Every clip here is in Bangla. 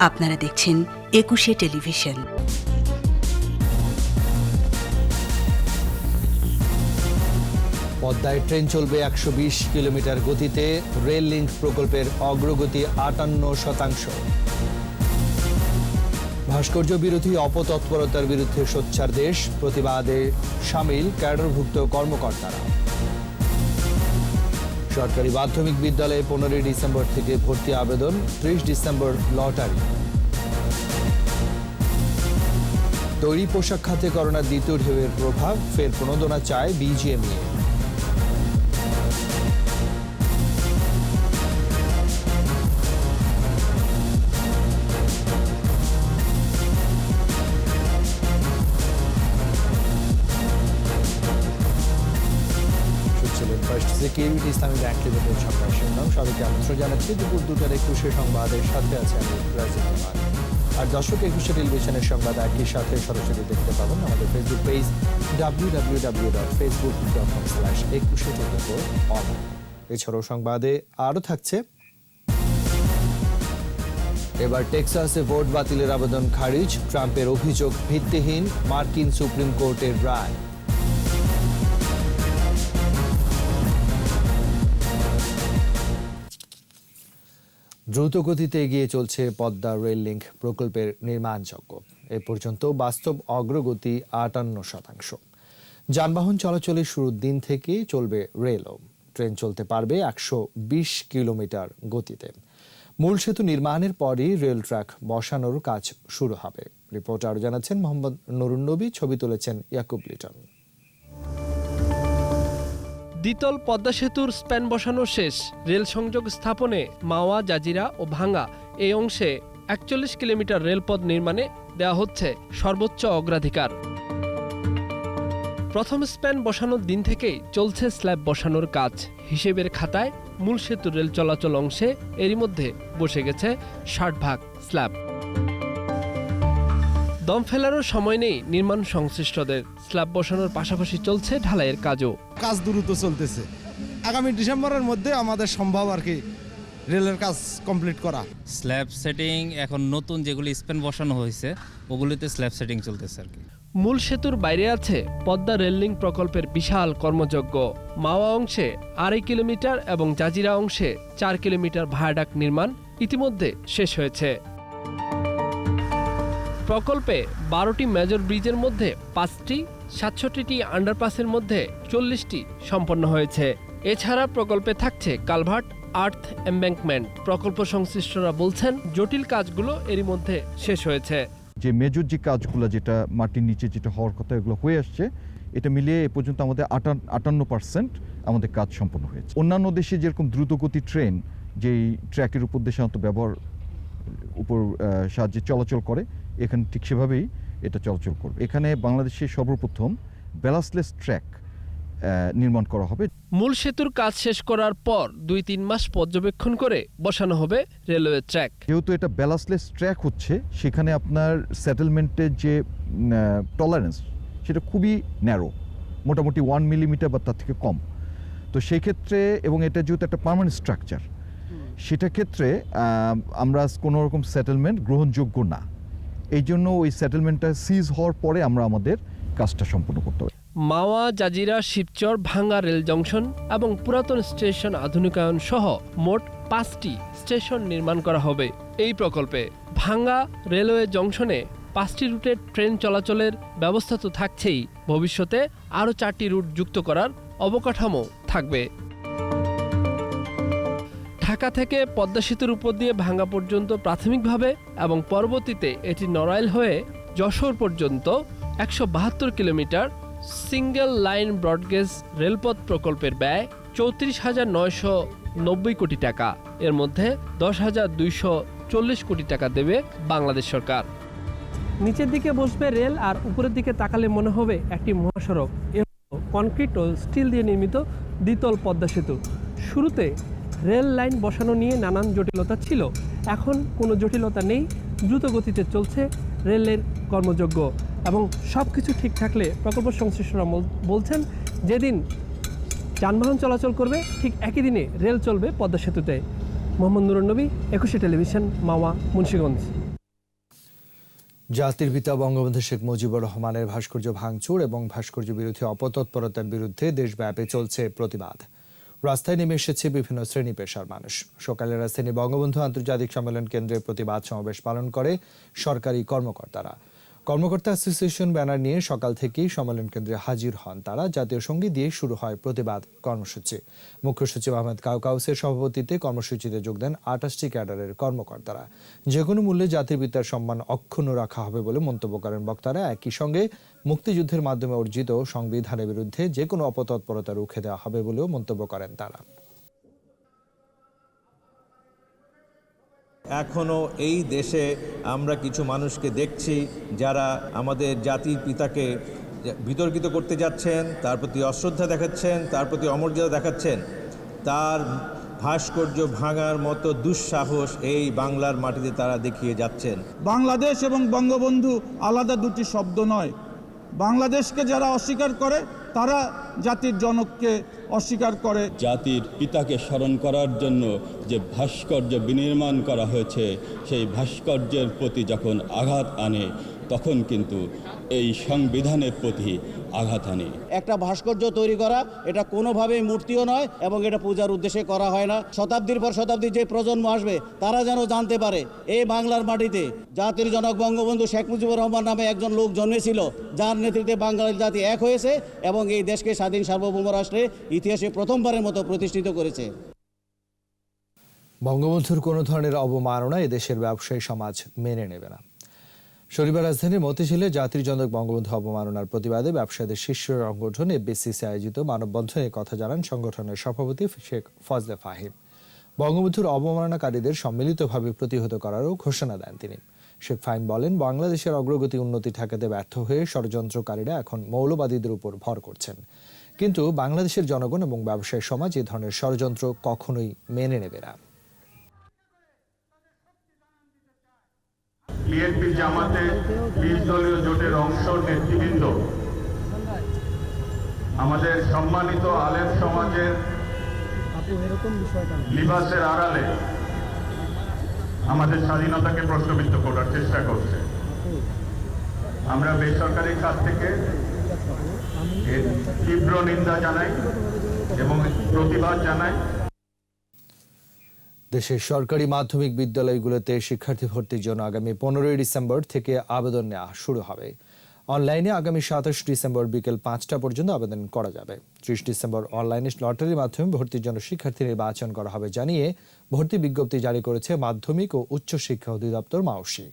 আপনারা দেখছেন একুশে টেলিভিশন। পদ্মায় ট্রেন চলবে একশো বিশ কিলোমিটার গতিতে, রেল লিঙ্ক প্রকল্পের অগ্রগতি আটান্ন শতাংশ। ভাস্কর্য বিরোধী অপতৎপরতার বিরুদ্ধে সোচ্চার দেশ, প্রতিবাদে সামিল ক্যাডারভুক্ত কর্মকর্তারা। সরকারি মাধ্যমিক বিদ্যালয়ে পনেরোই ডিসেম্বর থেকে ভর্তি আবেদন, ত্রিশ ডিসেম্বর লটারি। তৈরি পোশাক খাতে করোনার দ্বিতীয় ঢেউয়ের প্রভাব, ফের প্রণোদনা চায় BGMEA. Security Islami bank limited সংবাদ শিরোনাম, সবাইকে আমন্ত্রণ জানাচ্ছি। দুপুর দুটার একুশে সংবাদের সাথে আছে আমি আর দর্শক, একুশে টেলিভিশনের সংবাদ একই সাথে সরাসরি দেখতে পাবেন আমাদের Facebook page W W W dot Facebook dot com slash Ekushey on এছাড়াও সংবাদে আরও থাকছে। এবার টেক্সাসে ভোট বাতিলের আবেদন খারিজ, ট্রাম্পের অভিযোগ ভিত্তিহীন, মার্কিন সুপ্রিম কোর্টের রায়। দ্রুত গতিতে এগিয়ে চলছে পদ্মা রেল লিঙ্ক প্রকল্পের নির্মাণযজ্ঞ এ পর্যন্ত বাস্তব অগ্রগতি আটান্ন শতাংশ। যানবাহন চলাচলের শুরুর দিন থেকেই চলবে রেলও। ট্রেন চলতে পারবে একশো বিশ কিলোমিটার গতিতে। মূল সেতু নির্মাণের পরই রেল ট্র্যাক বসানোর কাজ শুরু হবে। রিপোর্ট আরও জানাচ্ছেন মোহাম্মদ নবী ছবি তুলেছেন ইয়াকুব লিটন। দ্বিতল পদ্মা সেতুর স্প্যান বসানো শেষ। রেল সংযোগ স্থাপনে মাওয়া, জাজিরা ও ভাঙ্গা এই অংশে একচল্লিশ কিলোমিটার রেলপথ নির্মাণে দেওয়া হচ্ছে সর্বোচ্চ অগ্রাধিকার। প্রথম স্প্যান বসানোর দিন থেকেই চলছে স্ল্যাব বসানোর কাজ। হিসেবের খাতায় মূল সেতুর রেল চলাচল অংশে এরই মধ্যে বসে গেছে ষাট ভাগ স্ল্যাব। দম ফেলারও সময় নেই নির্মাণ সংশ্লিষ্টদের। স্ল্যাব বসানোর পাশাপাশি চলছে ঢালাইয়ের কাজও। কাজ দ্রুত চলতেছে। আগামী ডিসেম্বরের মধ্যে আমাদের সম্ভব আর কি রেলের কাজ কমপ্লিট করা। স্ল্যাব সেটিং এখন নতুন যেগুলি স্পেন বসানো হয়েছে ওগুলিতে স্ল্যাব সেটিং চলতেছে আর কি। মূল সেতুর বাইরে আছে পদ্মা রেললিং প্রকল্পের বিশাল কর্মযজ্ঞ। মাওয়া অংশে আড়াই কিলোমিটার এবং জাজিরা অংশে চার কিলোমিটার ভায়াডাক নির্মাণ ইতিমধ্যে শেষ হয়েছে। প্রকল্পে বারোটি মেজর ব্রিজের মধ্যে পাঁচটি, সাতষট্টিটি আন্ডারপাসের মধ্যে চল্লিশটি সম্পন্ন হয়েছে। এছাড়া প্রকল্পে থাকছে কালভার্ট আর্থ এম্ব্যাঙ্কমেন্ট। প্রকল্প সংশ্লিষ্টরা বলছেন, জটিল কাজগুলো এরই মধ্যে শেষ হয়েছে। যে মেজর যে কাজগুলো যেটা মাটির নিচে যেটা হওয়ার কথা এগুলো হয়ে আসছে, এটা মিলিয়ে এ পর্যন্ত আমাদের আটান্ন পার্সেন্ট আমাদের কাজ সম্পন্ন হয়েছে। অন্যান্য দেশে যেরকম দ্রুতগতি ট্রেন যেই ট্র্যাকের উপর সাধারণত ব্যবহার উপর সাহায্যে চলাচল করে এখানে ঠিক সেভাবেই এটা চলাচল করবে। এখানে বাংলাদেশে সর্বপ্রথম ব্যালাসলেস ট্র্যাক নির্মাণ করা হবে। মূল সেতুর কাজ শেষ করার পর দুই তিন মাস পর্যবেক্ষণ করে বসানো হবে রেলওয়ে ট্র্যাক। যেহেতু এটা ব্যালান্সলেস ট্র্যাক হচ্ছে সেখানে আপনার সেটেলমেন্টের যে টলারেন্স সেটা খুবই ন্যারো মোটামুটি ওয়ান মিলিমিটার বা তার থেকে কম। তো সেই ক্ষেত্রে এবং এটা যেহেতু একটা পার্মানেন্ট স্ট্রাকচার সেটা ক্ষেত্রে আমরা কোনো রকম সেটেলমেন্ট গ্রহণযোগ্য না। এই জন্য ওই সেটেলমেন্টটা সিজ হওয়ার পরে আমরা আমাদের কাজটা সম্পূর্ণ করতে হবে মাওয়া, জাজিরা, শিবচর, ভাঙ্গা রেল জংশন এবং পুরাতন স্টেশন আধুনিকায়ন সহ মোট পাঁচটি স্টেশন নির্মাণ করা হবে এই প্রকল্পে। ভাঙ্গা রেলওয়ে জংশনে পাঁচটি রুটের ট্রেন চলাচলের ব্যবস্থা তো থাকছেই। ভবিষ্যতে আরও চারটি রুট যুক্ত করার অবকাঠামো থাকবে। ঢাকা থেকে পদ্মা সেতুর উপর দিয়ে ভাঙ্গা পর্যন্ত প্রাথমিকভাবে এবং পরবর্তীতে এটি নড়াইল হয়ে যশোর পর্যন্ত একশো বাহাত্তর কিলোমিটার সিঙ্গেল লাইন ব্রডগেজ রেলপথ প্রকল্পের ব্যয় চৌত্রিশ হাজার নয়শো নব্বই কোটি টাকা। এর মধ্যে দশ হাজার দুইশো চল্লিশ কোটি টাকা দেবে বাংলাদেশ সরকার। নিচের দিকে বসবে রেল আর উপরের দিকে তাকালে মনে হবে একটি মহাসড়ক। কনক্রিট ও স্টিল দিয়ে নির্মিত দ্বিতল পদ্মা সেতু। শুরুতে রেল লাইন বসানো নিয়ে নানান জটিলতা ছিল। এখন কোনো জটিলতা নেই, দ্রুত গতিতে চলছে রেলের কর্মযোগ্য এবং সব কিছু ঠিক থাকলে প্রকল্প সংশ্লিষ্টরা বলছেন, যেদিন যানবাহন চলাচল করবে, ঠিক একই দিনে রেল চলবে পদ্মা সেতুতে। মোহাম্মদ নুরুন নবী, একুশে টেলিভিশন, মাওয়া, মুন্সীগঞ্জ। জাতির পিতা বঙ্গবন্ধু শেখ মুজিবুর রহমানের ভাস্কর্য ভাঙচুর এবং ভাস্কর্য বিরোধী অপতৎপরতার বিরুদ্ধে দেশব্যাপী চলছে প্রতিবাদ। রাস্তায় নেমে এসেছে বিভিন্ন শ্রেণি পেশার মানুষ। সকালে রাজধানী বঙ্গবন্ধু আন্তর্জাতিক সম্মেলন কেন্দ্রে প্রতিবাদ সমাবেশ পালন করে সরকারি কর্মকর্তারা। কর্মকর্তা অ্যাসোসিয়েশন ব্যানার নিয়ে সকাল থেকেই সম্মেলন কেন্দ্রে হাজির হন তারা। জাতীয় সংগীত দিয়ে শুরু হয় প্রতিবাদ কর্মসূচি। মুখ্য সচিব আহমেদ কাউকাউসের সভাপতিত্বে কর্মসূচিতে যোগ দেন আটাশটি ক্যাডারের কর্মকর্তারা। যে কোনো মূল্যে জাতির পিতার সম্মান অক্ষুণ্ণ রাখা হবে বলে মন্তব্য করেন বক্তারা। একই সঙ্গে মুক্তিযুদ্ধের মাধ্যমে অর্জিত সংবিধানের বিরুদ্ধে যে কোনো অপতৎপরতা রুখে দেওয়া হবে বলেও মন্তব্য করেন তারা। এখনও এই দেশে আমরা কিছু মানুষকে দেখছি যারা আমাদের জাতির পিতাকে বিতর্কিত করতে যাচ্ছেন, তার প্রতি অশ্রদ্ধা দেখাচ্ছেন, তার প্রতি অমর্যাদা দেখাচ্ছেন। তার ভাস্কর্য ভাঙার মতো দুঃসাহস এই বাংলার মাটিতে তারা দেখিয়ে যাচ্ছেন। বাংলাদেশ এবং বঙ্গবন্ধু আলাদা দুটি শব্দ নয়। বাংলাদেশকে যারা অস্বীকার করে তারা জাতির জনককে অস্বীকার করে। জাতির পিতাকে স্মরণ করার জন্য যে ভাস্কর্য বিনির্মাণ করা হয়েছে, সেই ভাস্কর্যের প্রতি যখন আঘাত আনে, তখন কিন্তু এই সংবিধানের প্রতি আঘাত আনে একটা ভাস্কর্য তৈরি করা এটা কোনোভাবেই মূর্তিও নয় এবং এটা পূজার উদ্দেশ্যে করা হয় না। শতাব্দীর পর শতাব্দী যে প্রজন্ম আসবে তারা যেন জানতে পারে এই বাংলার মাটিতে জাতির জনক বঙ্গবন্ধু শেখ মুজিবুর রহমান নামে একজন লোক জন্মেছিল যার নেতৃত্বে বাঙালি জাতি এক হয়েছে এবং এই দেশকে স্বাধীন সার্বভৌম রাষ্ট্রে ইতিহাসে প্রথমবারের মতো প্রতিষ্ঠিত করেছে। বঙ্গবন্ধুর কোনো ধরনের অবমাননা এদেশের ব্যবসায়ী সমাজ মেনে নেবে না। শনিবার রাজধানীর মতিঝিলে জাতির জনক বঙ্গবন্ধু অবমাননার প্রতিবাদে ব্যবসায়ীদের শীর্ষ সংগঠন এবিসিসি আয়োজিত মানববন্ধনে কথা জানান সংগঠনের সভাপতি শেখ ফজলে ফাহিম। বঙ্গবন্ধুর অবমাননাকারীদের সম্মিলিতভাবে প্রতিহত করারও ঘোষণা দেন তিনি। শেখ ফাহিম বলেন, বাংলাদেশের অগ্রগতি উন্নতি ঠেকাতে ব্যর্থ হয়ে ষড়যন্ত্রকারীরা এখন মৌলবাদীদের উপর ভর করছেন। কিন্তু বাংলাদেশের জনগণ এবং ব্যবসায়ী সমাজ এ ধরনের ষড়যন্ত্র কখনোই মেনে নেবে না। বিএনপি জামাতে বিশ দলীয় জোটের অংশ নেতৃবৃন্দ। আমাদের সম্মানিত আলেম সমাজের লিবাসের আড়ালে আমাদের স্বাধীনতাকে প্রশ্নবিদ্ধ করার চেষ্টা করছে। আমরা বেসরকারি কাছ থেকে তীব্র নিন্দা জানাই এবং প্রতিবাদ জানাই। দেশের সরকারি মাধ্যমিক বিদ্যালয়গুলোতে শিক্ষার্থী ভর্তির জন্য আগামী পনেরোই ডিসেম্বর থেকে আবেদন নেওয়া শুরু হবে। অনলাইনে আগামী সাতাশ ডিসেম্বর বিকেল পাঁচটা পর্যন্ত আবেদন করা যাবে। ত্রিশ ডিসেম্বর অনলাইনে লটারির মাধ্যমে ভর্তির জন্য শিক্ষার্থী নির্বাচন করা হবে জানিয়ে ভর্তি বিজ্ঞপ্তি জারি করেছে মাধ্যমিক ও উচ্চ শিক্ষা অধিদপ্তর মাউসি।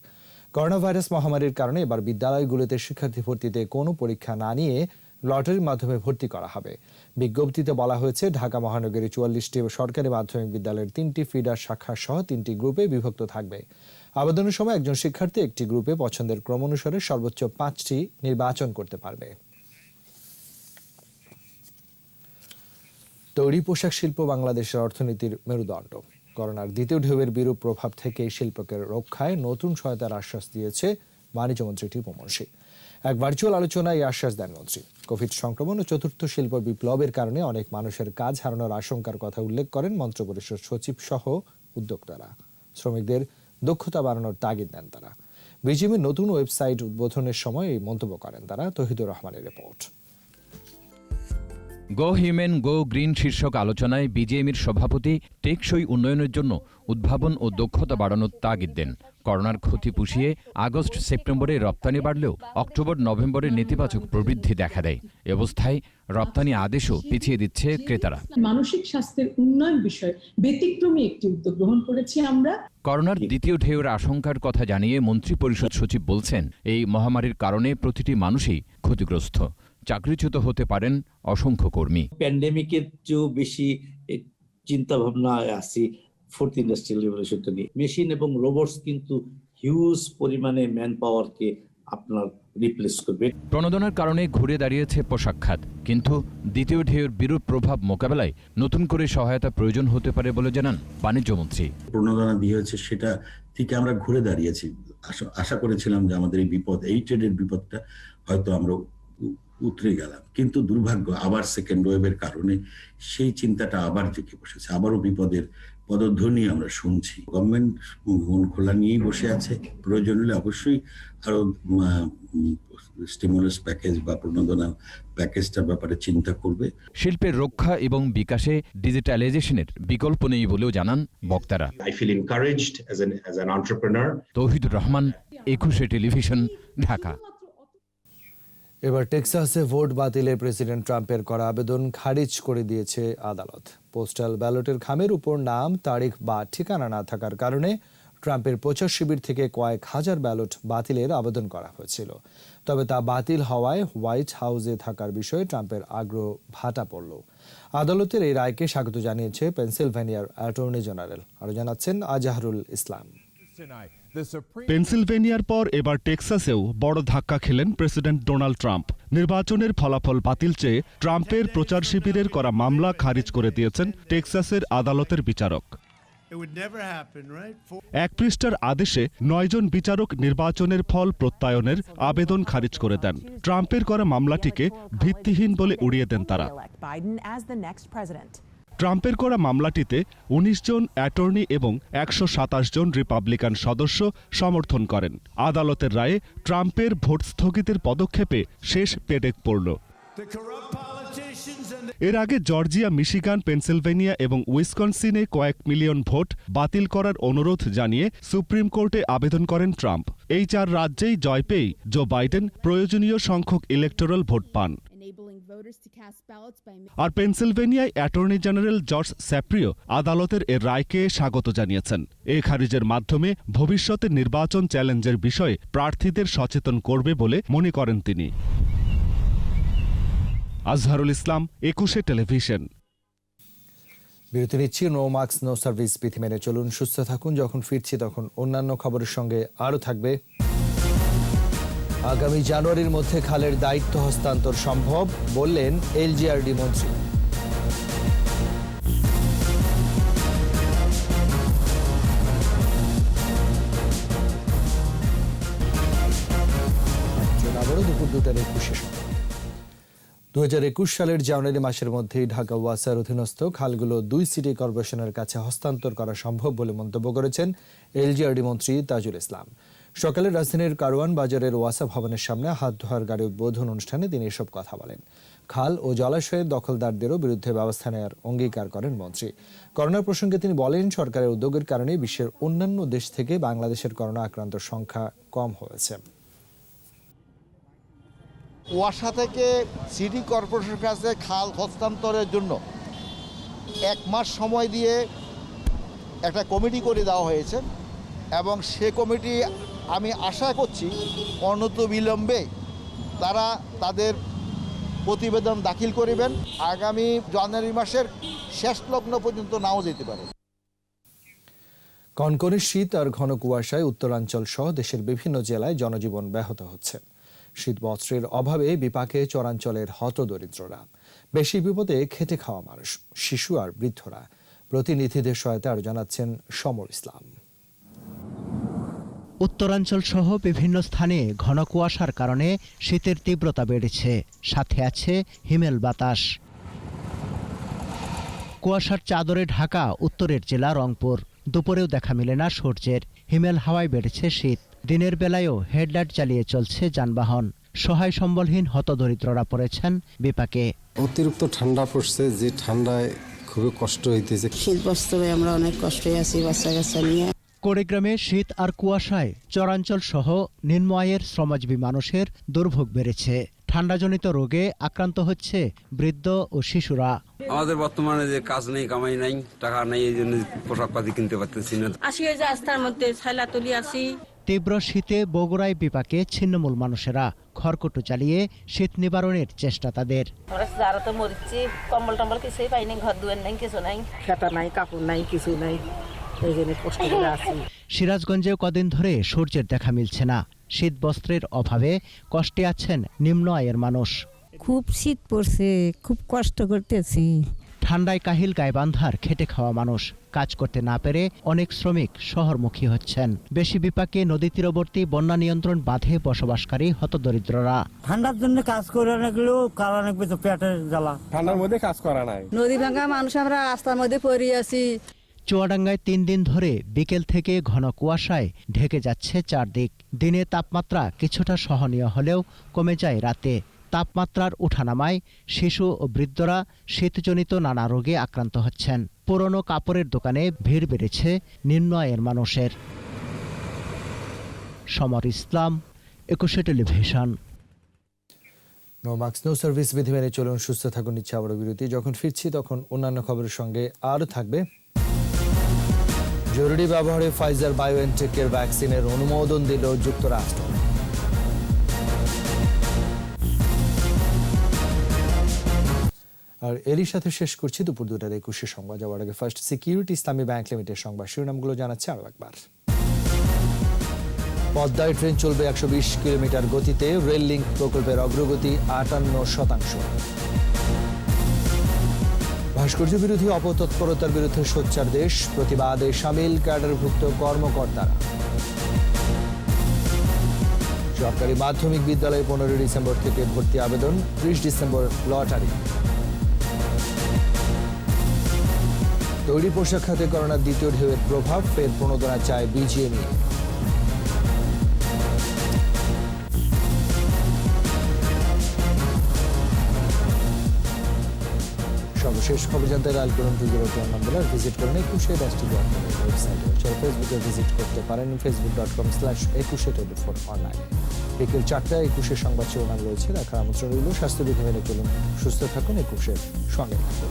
করোনা ভাইরাস মহামারীর কারণে এবার বিদ্যালয়গুলোতে শিক্ষার্থী ভর্তিতে কোনো পরীক্ষা না নিয়ে লটারির মাধ্যমে ভর্তি করা হবে। বিজ্ঞপ্তিতে বলা হয়েছে, ঢাকা মহানগরী চুয়াল্লিশটি সরকারি মাধ্যমিক বিদ্যালয়ের তিনটি ফিডার শাখা সহ তিনটি গ্রুপে বিভক্ত থাকবে। আবেদনের সময় একজন শিক্ষার্থী একটি গ্রুপে পছন্দের ক্রম অনুসারে সর্বোচ্চ পাঁচটি নির্বাচন করতে পারবে। তৈরি পোশাক শিল্প বাংলাদেশের অর্থনীতির মেরুদণ্ড। করোনার দ্বিতীয় ঢেউয়ের বিরূপ প্রভাব থেকে শিল্পকে রক্ষায় নতুন সহায়তার আশ্বাস দিয়েছে বাণিজ্য মন্ত্রী টিপু মুন্সি। এক ভার্চুয়াল আলোচনায় আশ্বাস দেন মন্ত্রী। কোভিড সংক্রমণ ও চতুর্থ শিল্প বিপ্লবের কারণে অনেক মানুষের কাজ হারানোর আশঙ্কার কথা উল্লেখ করেন মন্ত্রপরিষদ সচিব সহ উদ্যোক্তারা। শ্রমিকদের দক্ষতা বাড়ানোর তাগিদ দেন তারা। বিজিএমের নতুন ওয়েবসাইট উদ্বোধনের সময় এই মন্তব্য করেন তারা, তহিদুর রহমানের report. Go human go green শীর্ষক আলোচনায় বিজেএমির সভাপতি টেকসই উন্নয়নের জন্য উদ্ভাবন ও দক্ষতা বাড়ানোর তাগিদ দেন। করোনার ক্ষতি পুষিয়ে আগস্ট সেপ্টেম্বরে রপ্তানি বাড়লেও অক্টোবর নভেম্বরে নেতিবাচক প্রবৃদ্ধি দেখা দেয়। অবস্থায় রপ্তানি আদেশও পিছিয়ে দিচ্ছে ক্রেতারা। মানসিক স্বাস্থ্যের উন্নয়ন বিষয়ে ব্যতিক্রমী একটি উদ্যোগ গ্রহণ করেছি আমরা। করোনার দ্বিতীয় ঢেউয়ের আশঙ্কার কথা জানিয়ে মন্ত্রিপরিষদ সচিব বলছেন এই মহামারীর কারণে প্রতিটি মানুষই ক্ষতিগ্রস্ত। চাকরিচ্যুত হতে পারেন অসংখ্য কর্মী। প্যান্ডেমিকের চেয়েও বেশি চিন্তা ভাবনা আছি ফোর্থ ইন্ডাস্ট্রিয়াল রেভলিউশনটা নিয়ে। মেশিন এবং রোবটস কিন্তু হিউজ পরিমাণে ম্যান পাওয়ারকে আপনার রিপ্লেস করবে। প্রণোদনার কারণে ঘুরে দাঁড়িয়েছে পোশাক খাত কিন্তু দ্বিতীয় ঢেউয়ের বিরূপ প্রভাব মোকাবেলায় নতুন করে সহায়তা প্রয়োজন হতে পারে বলে জানান বাণিজ্য মন্ত্রী। প্রণোদনা দিয়েছে সেটা থেকে আমরা ঘুরে দাঁড়িয়েছি। আশা- আশা করেছিলাম যে আমাদের এই বিপদ এই ট্রেডের বিপদটা হয়তো আমরা উতরে গেলাম। কিন্তু দুর্ভাগ্য আবার সেকেন্ড ওয়েভের কারণে সেই চিন্তাটা আবার জেগে বসেছে। আবারও বিপদের পদধ্বনি আমরা শুনছি। গভর্নমেন্ট মন খোলা নিয়েই বসে আছে। প্রয়োজন হলে অবশ্যই আরও স্টিমুলাস প্যাকেজ বা প্রণোদনা প্যাকেজটার ব্যাপারে চিন্তা করবে। শিল্পের রক্ষা এবং বিকাশে ডিজিটালাইজেশনের বিকল্প নেই বলেও জানান বক্তারা। Feel encouraged as an as an entrepreneur. Touhidur Rahman Ekushey television Dhaka. এবার টেক্সাসে ভোট বাতিলে প্রেসিডেন্ট ট্রাম্পের করা আবেদন খারিজ করে দিয়েছে আদালত। পোস্টাল ব্যালটের খামের উপর নাম, তারিখ বা ঠিকানা না থাকার কারণে ট্রাম্পের প্রচার শিবির থেকে কয়েক হাজার ব্যালট বাতিলের আবেদন করা হয়েছিল। তবে তা বাতিল হওয়ায় হোয়াইট হাউসে থাকার বিষয়ে ট্রাম্পের আগ্রহ ভাটা পড়ল। আদালতের এই রায়কে স্বাগত জানিয়েছে পেনসিলভেনিয়ার অ্যাটর্নি জেনারেল। আরও জানাচ্ছেন আজাহরুল ইসলাম। পেনসিলভেনিয়ার পর এবার টেক্সাসেও বড় ধাক্কা খেলেন প্রেসিডেন্ট ডোনাল্ড ট্রাম্প। নির্বাচনের ফলাফল বাতিল চেয়ে ট্রাম্পের প্রচার শিবিরের করা মামলা খারিজ করে দিয়েছেন টেক্সাসের আদালতের বিচারক। এক পৃষ্ঠার আদেশে নয়জন বিচারক নির্বাচনের ফল প্রত্যয়নের আবেদন খারিজ করে দেন। ট্রাম্পের করা মামলাটিকে ভিত্তিহীন বলে উড়িয়ে দেন তারা। ট্রাম্পের করা মামলাটিতে ১৯ জন অ্যাটর্নি এবং একশো সাতাশ জন রিপাবলিকান সদস্য সমর্থন করেন। আদালতের রায়ে ট্রাম্পের ভোট স্থগিতের পদক্ষেপে শেষ পেডেক পড়ল। এর আগে জর্জিয়া, মিশিগান, পেনসিলভেনিয়া এবং উইসকনসিনে কয়েক মিলিয়ন ভোট বাতিল করার অনুরোধ জানিয়ে সুপ্রিম কোর্টে আবেদন করেন ট্রাম্প। এই চার রাজ্যেই জয় পেয়েই জো বাইডেন প্রয়োজনীয় সংখ্যক ইলেকটোরাল ভোট পান। আর পেনসিলভেনিয়ায় অ্যাটর্নি জেনারেল জর্জ স্যাপ্রিও আদালতের এর রায়কে স্বাগত জানিয়েছেন। এ খারিজের মাধ্যমে ভবিষ্যতে নির্বাচন চ্যালেঞ্জের বিষয়ে প্রার্থীদের সচেতন করবে বলে মনে করেন তিনি। আজহারুল ইসলাম একুশে টেলিভিশন। বিরতি নিচ্ছি নো মাস্ক নো সার্ভিস বিধি মেনে চলুন সুস্থ থাকুন যখন ফিরছি তখন অন্যান্য খবরের সঙ্গে আরও থাকবে আগামী জানুয়ারির মধ্যে খালের দায়িত্ব হস্তান্তর সম্ভব, বললেন এলজিআরডি মন্ত্রী। দু হাজার একুশ সালের জানুয়ারি মাসের মধ্যেই ঢাকা ওয়াসার অধীনস্থ খালগুলো দুই সিটি কর্পোরেশনের কাছে হস্তান্তর করা সম্ভব বলে মন্তব্য করেছেন এলজিআরডি মন্ত্রী তাজুল ইসলাম। সকালে রাজধানীর কারওয়ান বাজারের ওয়াসা ভবনের সামনে হাত ধোয়ার গাড়ি উদ্বোধন অনুষ্ঠানে তিনি এসব কথা বলেন। খাল ও জলাশয়ের দখলদারদেরও বিরুদ্ধে ব্যবস্থা নেওয়ার অঙ্গীকার করেন মন্ত্রী। করোনা প্রসঙ্গে তিনি বলেন, সরকারের উদ্যোগের কারণে বিশ্বের অন্যান্য দেশ থেকে বাংলাদেশের করোনা আক্রান্ত সংখ্যা কম হয়েছে। ওয়াসা থেকে সিটি কর্পোরেশনের কাছে খাল হস্তান্তরের জন্য এক মাস সময় দিয়ে একটা কমিটি করে দেওয়া হয়েছে এবং সে কমিটি আমি আশা করছি অনত বিলম্বে তারা তাদের প্রতিবেদন দাখিল করিবেন। আগামী জানুয়ারি মাসের শেষ লগ্ন পর্যন্ত নাও যেতে পারে। কনকনে শীত আর ঘন কুয়াশায় উত্তরাঞ্চল সহ দেশের বিভিন্ন জেলায় জনজীবন ব্যাহত হচ্ছে। শীত বস্ত্রের অভাবে বিপাকে চরাঞ্চলের হতদরিদ্ররা। বেশি বিপদে খেটে খাওয়া মানুষ, শিশু আর বৃদ্ধরা। প্রতিনিধিদের সহায়তা আর জানাচ্ছেন সমর ইসলাম। উত্তরাঞ্চল সহ বিভিন্ন স্থানে ঘন কুয়াশার কারণে শীতের তীব্রতা বেড়েছে। সাথে আছে হিমেল বাতাস। কুয়াশার চাদরে ঢাকা উত্তরের জেলা রংপুর। দুপুরেও দেখা মেলে না সূর্যের। হিমেল হাওয়ায় বেড়েছে শীত। দিনের বেলায়ও হেডলাইট চালিয়ে চলছে যানবাহন। সহায় সম্বলহীন হতদরিদ্ররা পড়েছেন বিপাকে। অতিরিক্ত ঠান্ডা পড়ছে যে ঠান্ডায় খুবই কষ্ট হইতেছে। শীত বাস্তবে আমরা অনেক কষ্টে আছি বাচ্চা কাচ্চা নিয়ে। কোড়িগ্রামে শীত আর কুয়াশায় চরাঞ্চল সহ নিম্ন আয়ের শ্রমজীবী মানুষের দুর্ভোগ বেড়েছে। ঠান্ডাজনিত রোগে আক্রান্ত হচ্ছে বৃদ্ধ ও শিশুরা। আমাদের বর্তমানে যে কাজ নেই কামাই নাই টাকা নেই এই জন্য পোশাক পাতি কিনতে পারতেছি না। আসি যে আস্থার মধ্যে ছাইলা তুলি আসি তীব্র শীতে বগুড়ায় বিপাকে ছিন্নমূল মানুষেরা খড়কুটো চালিয়ে শীত নিবারণের চেষ্টা তাদের। যারা তো মরিচ্ছি কম্বল টম্বল কিছুই পাইনি ঘর দুয়ার নাই কিছু নাই। খেতা নাই কাপড় নাই কিছু নাই। এই জন্য কষ্ট করে আছি। সিরাজগঞ্জেও কদিন ধরে সূর্যের দেখা মিলছে না। শীত বস্ত্রের অভাবে কষ্টে আছেন নিম্ন আয়ের মানুষ। খুব শীত পড়ছে খুব কষ্ট করতেছি। ঠান্ডায় কাহিল গায়বান্ধার খেটে খাওয়া মানুষ। কাজ করতে না পেরে অনেক শ্রমিক শহরমুখী হচ্ছেন। বেশি বিপাকে নদী তীরবর্তী বন্যা নিয়ন্ত্রণ বাঁধে বসবাসকারী হতদরিদ্ররা। ঠান্ডার জন্য কাজ করে না গেলেও কারণ পেটের জ্বালা। ঠান্ডার মধ্যে কাজ করা নাই। নদী ভাঙা মানুষ আমরা রাস্তার মধ্যে পড়ে আছি। চুয়াডাঙ্গায় তিন দিন ধরে বিকেল থেকে ঘন কুয়াশায় ঢেকে যাচ্ছে চারদিক। দিনে তাপমাত্রা কিছুটা সহনীয় হলেও কমে যায় রাতে। তাপমাত্রার উঠানামায় শিশু ও বৃদ্ধরা শীতজনিত নানা রোগে আক্রান্ত হচ্ছেন। পুরনো কাপড়ের দোকানে ভিড় বেড়েছে নিম্ন আয়ের মানুষের। Samar Islam, Ekushey television. No mask no service বিধি মেনে চলুন, সুস্থ থাকুন ইচ্ছা আবার বিরতি। যখন ফিরছি তখন অন্যান্য খবরের সঙ্গে আরও থাকবে জরুরি ব্যবহারে ফাইজার বায়োএনটেকের ভ্যাকসিনের অনুমোদন দিল যুক্তরাষ্ট্র। আর এরই সাথে শেষ করছি দুপুর দুটার একুশে সংবাদ। যাওয়ার আগে first security Islami bank limited সংবাদ শিরোনামগুলো জানাচ্ছে আরও একবার। পদ্মায় ট্রেন চলবে একশো বিশ কিলোমিটার গতিতে রেল লিঙ্ক প্রকল্পের অগ্রগতি আটান্ন শতাংশ। ভাস্কর্য বিরোধী অপতৎপরতার বিরুদ্ধে সোচ্চার দেশ, প্রতিবাদে সামিল ক্যাডারভুক্ত কর্মকর্তারা। সরকারি মাধ্যমিক বিদ্যালয়ে পনেরোই ডিসেম্বর থেকে ভর্তি আবেদন, ত্রিশ ডিসেম্বর লটারি। তৈরি পোশাক খাতে করোনার দ্বিতীয় ঢেউয়ের প্রভাব, ফের প্রণোদনা চায় বিজিএমই। সর্বশেষ খবর জানতে ডায়াল করুন টু জিরো বলে ভিজিট করুন একুশে দশটি টিভি ওয়েবসাইট এছাড়া ফেসবুকে ভিজিট করতে পারেন Facebook dot com slash Ekushey twenty four online বিকেল চারটায় একুশে সংবাদ শিরোনাম রয়েছে। রাখার আমন্ত্রণ রইল। স্বাস্থ্যবিধি মেনে চলুন। সুস্থ থাকুন একুশের সঙ্গে থাকুন।